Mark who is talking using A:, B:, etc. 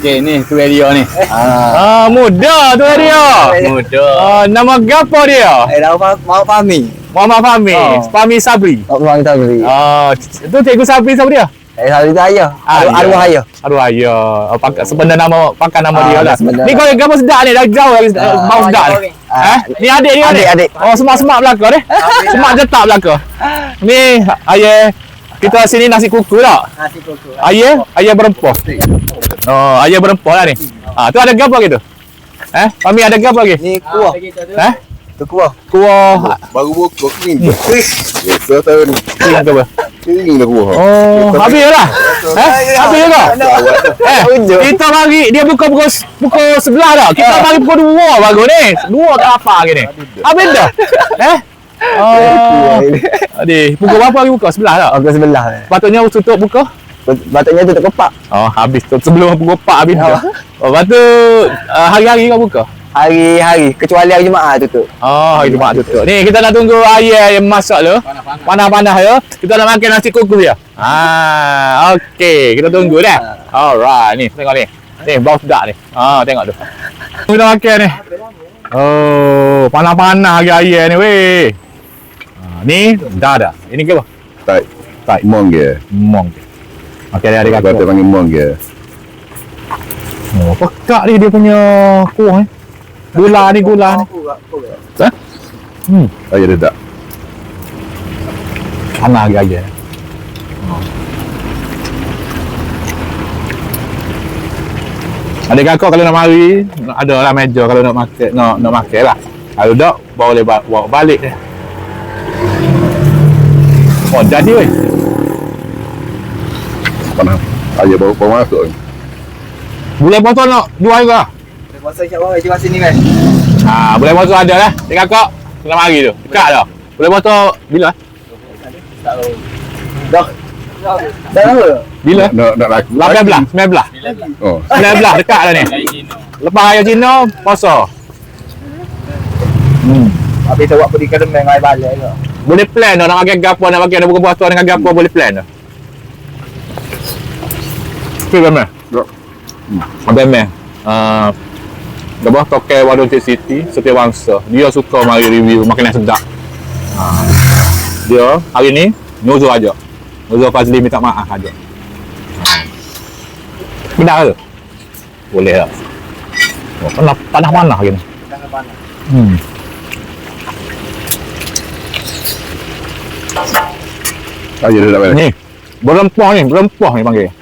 A: Okey, ni tu radio ni.
B: Ah, muda tu dia.
A: Muda.
B: Ah, nama gapo dia?
C: Eh, dah mau mau Fahmi.
B: Muhammad Fahmi,
C: Oh.
B: Fahmi Sabri.
C: Tak pulang kita beli.
B: Ah, itu cikgu Sabri siapa dia?
C: Eh, selalu kita ayah. Arwah
B: Ayah.
C: arwah ayah.
B: Aduh ayah, oh, pakai sebenarnya nama pakai nama
C: Ah,
B: dia lah. Ni kau gapo sedap ni, dah jauh lagi
C: Ah,
B: bau sedap ni.
C: Ah,
B: Eh, ni adik dia ni.
C: Adik, adik.
B: Oh, semak-semak belakang ni. Semak jetak belakang. Ni ayah kita sini nasi kuku tak?
C: Nasi kuku.
B: Ayah, ayah berempah. Oh, ayah berempah lah ni. Ah, tu ada gapo gitu? Eh, kami ada gapo lagi?
C: Ni kuah.
B: Eh,
C: Tu kuah.
B: kuah
D: Baru buka kering je. Biasa tahun ni.
B: kering ke apa?
D: Kering dah kuah.
B: Oh, habis lah. Eh, habis ke? Eh, kita bagi dia buka pukul pukul sebelah dah. Kita bagi pukul dua baru ni. Dua tak apa gini. Habis dah. Eh? Oh. Adi, pukul berapa lagi buka? Sebelah tak?
C: Okey sebelah.
B: Patutnya tutup buka?
C: Patutnya tutup kepak.
B: Oh, habis tu. Sebelum pukul 4 habis dah. Oh, lepas tu uh, hari-hari kau buka?
C: Hari-hari kecuali hari Jumaat tutup.
B: Oh, hari Jumaat tutup. Ni kita nak tunggu ayah yang masak tu. Panas-panas ya. Kita nak makan nasi kuku dia. Ah, okey. Kita tunggu dah. Alright, ni tengok ni. Ni bau sedap ni. Ah, tengok tu. Kita makan ni. Oh, panas-panas lagi ayah ni weh. Ah, ni dah dah. Ini ke apa?
D: Tak.
B: Tak.
D: Mong ke.
B: Mong. Okey, dia ada
D: Kata
B: kata.
D: panggil mong ke.
B: Oh, pekak ni dia punya kuah ni. Gula ni, gula ni. Hmm,
D: Ayah dia tak.
B: panas lagi ayah. Adik kakak kalau nak mari, ada lah meja kalau nak makan, nak nak makan lah. Kalau tak, boleh ba- bawa balik dia. Oh, jadi weh.
D: Panas. Ayah baru baru masuk ni.
B: Bulan puasa nak dua hari ke?
C: Masa siapa wei cuba sini wei.
B: Ha, bulan puasa ada lah. Adik kakak, nak mari tu. Dekat dah. Bulan puasa bila?
C: Dah. Dah lama.
B: Bila?
D: Nak nak laku.
B: 18, 19.
D: Oh.
B: 19 dekat dah ni. Lepas raya Cina, puasa. Hmm.
C: Habis tu buat pergi ke Demang ai balik ke.
B: Boleh plan dah nak makan gapo, nak makan nak buka puasa dengan gapo boleh plan dah. Okey, Bama.
D: Tak.
B: Abang Meh. Ah, Gabah tokai Wadon City, Setia Wangsa. Dia suka mari review makanan sedap. Ah. Dia hari ni nyuruh aja. Nyuruh Fazli minta maaf aja. Ah. Benar ke? Boleh lah. Oh, panas panas mana hari ni? Hmm.
D: Ayah dia tak balik.
B: Ni. Berempah ni, berempah ni panggil.